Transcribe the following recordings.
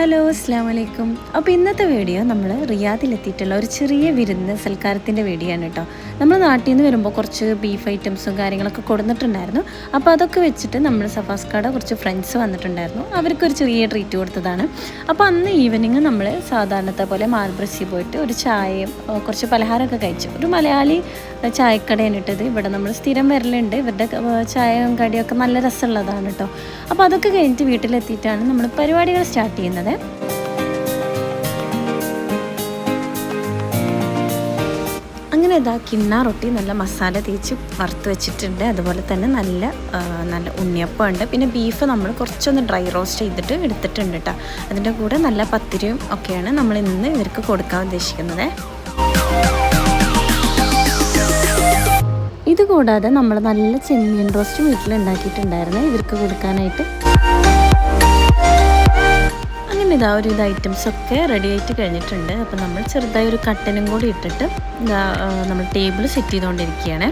Hello അസ്സാം വലൈക്കും അപ്പോൾ ഇന്നത്തെ വീഡിയോ നമ്മൾ റിയാദിലെത്തിയിട്ടുള്ള ഒരു ചെറിയ വിരുന്ന് സൽക്കാരത്തിന്റെ വീഡിയോ ആണ് കേട്ടോ. നമ്മൾ നാട്ടിൽ നിന്ന് വരുമ്പോൾ കുറച്ച് ബീഫ് ഐറ്റംസും കാര്യങ്ങളൊക്കെ കൊടുത്തിട്ടുണ്ടായിരുന്നു അപ്പോൾ അതൊക്കെ വെച്ചിട്ട് നമ്മൾ സഫാസ്കാടെ കുറച്ച് ഫ്രണ്ട്സ് വന്നിട്ടുണ്ടായിരുന്നു. അവർക്കൊരു ചെറിയ ട്രീറ്റ് കൊടുത്തതാണ്. അപ്പോൾ അന്ന് ഈവനിങ് നമ്മൾ സാധാരണത്തെ പോലെ മാൽബ്രസി പോയിട്ട് ഒരു ചായയും കുറച്ച് പലഹാരമൊക്കെ കഴിച്ചു. ഒരു മലയാളി ചായക്കടയാണ് ഇട്ടത്. ഇവിടെ നമ്മൾ സ്ഥിരം വരലുണ്ട്. ഇവരുടെ ചായയും കടിയൊക്കെ നല്ല രസമുള്ളതാണ് കേട്ടോ. അപ്പോൾ അതൊക്കെ കഴിഞ്ഞിട്ട് വീട്ടിലെത്തിയിട്ടാണ് നമ്മൾ പരിപാടികൾ സ്റ്റാർട്ട് ചെയ്യുന്നത്. അങ്ങനെ ഇതാ കിണ്ണ റൊട്ടി നല്ല മസാല തേച്ച് വറുത്ത് വെച്ചിട്ടുണ്ട്. അതുപോലെ തന്നെ നല്ല നല്ല ഉണ്ണിയപ്പം ഉണ്ട്. പിന്നെ ബീഫ് നമ്മൾ കുറച്ചൊന്ന് ഡ്രൈ റോസ്റ്റ് ചെയ്തിട്ട് എടുത്തിട്ടുണ്ട് കേട്ടോ അതിന്റെ കൂടെ നല്ല പത്തിരിയും ഒക്കെയാണ് നമ്മൾ ഇന്ന് ഇവർക്ക് കൊടുക്കാൻ ഉദ്ദേശിക്കുന്നത്. ഇത് കൂടാതെ നമ്മൾ നല്ല ചെമ്മീൻ റോസ്റ്റ് വീട്ടിൽ ഉണ്ടാക്കിയിട്ടുണ്ടായിരുന്നു ഇവർക്ക് കൊടുക്കാനായിട്ട്. അങ്ങനെ ഇതാ ഒരു ഇത് ഐറ്റംസ് ഒക്കെ റെഡി ആയിട്ട് കഴിഞ്ഞിട്ടുണ്ട്. അപ്പം നമ്മൾ ചെറുതായി ഒരു കട്ടനും കൂടി ഇട്ടിട്ട് നമ്മൾ ടേബിൾ സെറ്റ് ചെയ്തുകൊണ്ടിരിക്കുകയാണ്.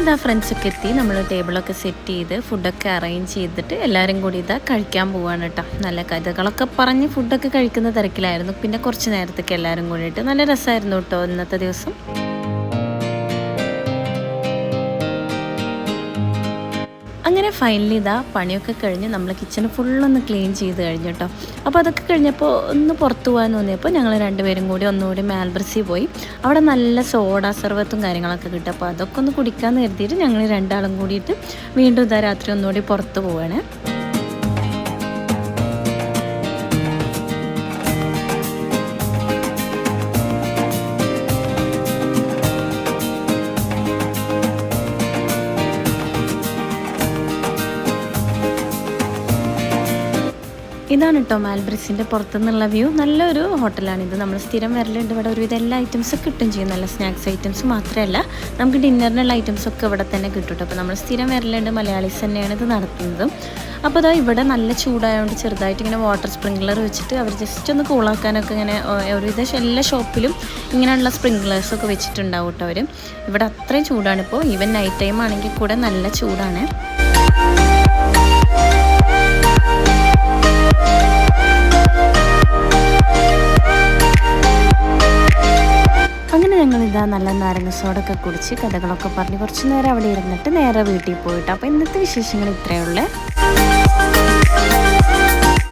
ഇതാ ഫ്രണ്ട്സൊക്കെ എത്തി നമ്മൾ ടേബിളൊക്കെ സെറ്റ് ചെയ്ത് ഫുഡൊക്കെ അറേഞ്ച് ചെയ്തിട്ട് എല്ലാവരും കൂടി ഇതാ കഴിക്കാൻ പോവാണ് കേട്ടോ നല്ല കഥകളൊക്കെ പറഞ്ഞ് ഫുഡൊക്കെ കഴിക്കുന്ന തിരക്കിലായിരുന്നു. പിന്നെ കുറച്ച് നേരത്തേക്ക് എല്ലാവരും കൂടിയിട്ട് നല്ല രസമായിരുന്നു കേട്ടോ ഇന്നത്തെ ദിവസം. അങ്ങനെ ഫൈനലി ഇതാ പണിയൊക്കെ കഴിഞ്ഞ് നമ്മൾ കിച്ചൺ ഫുള്ളൊന്ന് ക്ലീൻ ചെയ്ത് കഴിഞ്ഞു കേട്ടോ. അപ്പോൾ അതൊക്കെ കഴിഞ്ഞപ്പോൾ ഒന്ന് പുറത്തു പോകാൻ തോന്നിയപ്പോൾ ഞങ്ങൾ രണ്ടുപേരും കൂടി ഒന്നുകൂടി മാൽബ്രസി പോയി. അവിടെ നല്ല സോഡ സർവത്തും കാര്യങ്ങളൊക്കെ കിട്ടും. അപ്പോൾ അതൊക്കെ ഒന്ന് കുടിക്കാമെന്ന് കരുതിയിട്ട് ഞങ്ങൾ രണ്ടാളും കൂടിയിട്ട് വീണ്ടും ഇതാ രാത്രി ഒന്നുകൂടി പുറത്ത് പോവാണ്. ഇതാണ് കേട്ടോ മാൽബ്രിസിന്റെ പുറത്തുനിന്നുള്ള വ്യൂ. നല്ലൊരു ഹോട്ടലാണ് ഇത്. നമ്മൾ സ്ഥിരം വരലുണ്ട്. ഇവിടെ ഒരുവിധം എല്ലാ ഐറ്റംസും കിട്ടും ചെയ്യും. നല്ല സ്നാക്സ് ഐറ്റംസ് മാത്രമല്ല നമുക്ക് ഡിന്നറിനുള്ള ഐറ്റംസ് ഒക്കെ ഇവിടെ തന്നെ കിട്ടും കേട്ടോ. അപ്പോൾ നമ്മൾ സ്ഥിരം വരലുണ്ട്. മലയാളീസ് തന്നെയാണ് ഇത് നടത്തുന്നതും. അപ്പോൾ അതാ ഇവിടെ നല്ല ചൂടായതുകൊണ്ട് ചെറുതായിട്ട് ഇങ്ങനെ വാട്ടർ സ്പ്രിങ്ക്ലർ വെച്ചിട്ട് അവർ ജസ്റ്റ് ഒന്ന് കൂളാക്കാനൊക്കെ ഇങ്ങനെ ഒരുവിധം എല്ലാ ഷോപ്പിലും ഇങ്ങനെയുള്ള സ്പ്രിങ്ക്ലേഴ്സൊക്കെ വെച്ചിട്ടുണ്ടാവും കേട്ടോ അവർ ഇവിടെ അത്രയും ചൂടാണിപ്പോൾ ഈവൻ നൈറ്റ് ടൈം ആണെങ്കിൽ കൂടെ നല്ല ചൂടാണ്. ഇതാ നല്ല നാരങ്ങ സോഡൊക്കെ കുടിച്ച് കഥകളൊക്കെ പറഞ്ഞ് കുറച്ചു നേരം അവിടെ ഇരുന്നിട്ട് നേരെ വീട്ടിൽ പോയിട്ട്. അപ്പോൾ ഇന്നത്തെ വിശേഷങ്ങൾ ഇത്രയേ ഉള്ളേ.